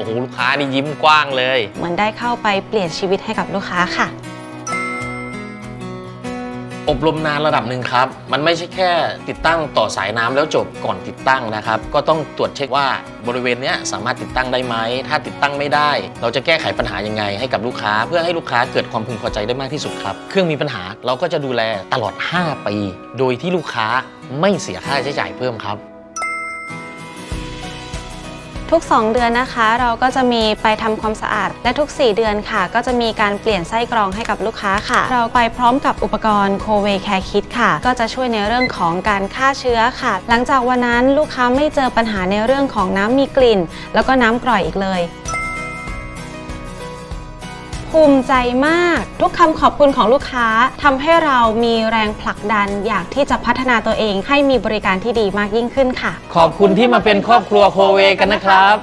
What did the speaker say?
โอ้โหลูกค้านี่ยิ้มกว้างเลย เหมือนได้เข้าไปเปลี่ยนชีวิตให้กับลูกค้าค่ะ อบรมนานระดับหนึ่งครับ มันไม่ใช่แค่ติดตั้งต่อสายน้ำแล้วจบก่อนติดตั้งนะครับ ก็ต้องตรวจเช็คว่าบริเวณเนี้ยสามารถติดตั้งได้ไหม ถ้าติดตั้งไม่ได้ เราจะแก้ไขปัญหายังไงให้กับลูกค้า เพื่อให้ลูกค้าเกิดความพึงพอใจได้มากที่สุดครับ เครื่องมีปัญหาเราก็จะดูแลตลอด 5 ปี โดยที่ลูกค้าไม่เสียค่าใช้จ่ายเพิ่มครับ ทุก 2 เดือนนะคะ เราก็จะมีไปทำความสะอาด และทุก 4 เดือนค่ะ ก็จะมีการเปลี่ยนไส้กรองให้กับลูกค้าค่ะ เราไปพร้อมกับอุปกรณ์โคเวแคร์คิดค่ะ ก็จะช่วยในเรื่องของการฆ่าเชื้อค่ะ หลังจากวันนั้นลูกค้าไม่เจอปัญหาในเรื่องของน้ำมีกลิ่น แล้วก็น้ำกร่อยอีกเลย ภูมิใจมาก ทุกคำขอบคุณของลูกค้าทำให้เรามีแรงผลักดันอยากที่จะพัฒนาตัวเองให้มีบริการที่ดีมากยิ่งขึ้นค่ะ ขอบคุณที่มาเป็นครอบครัวโคเวกันนะครับ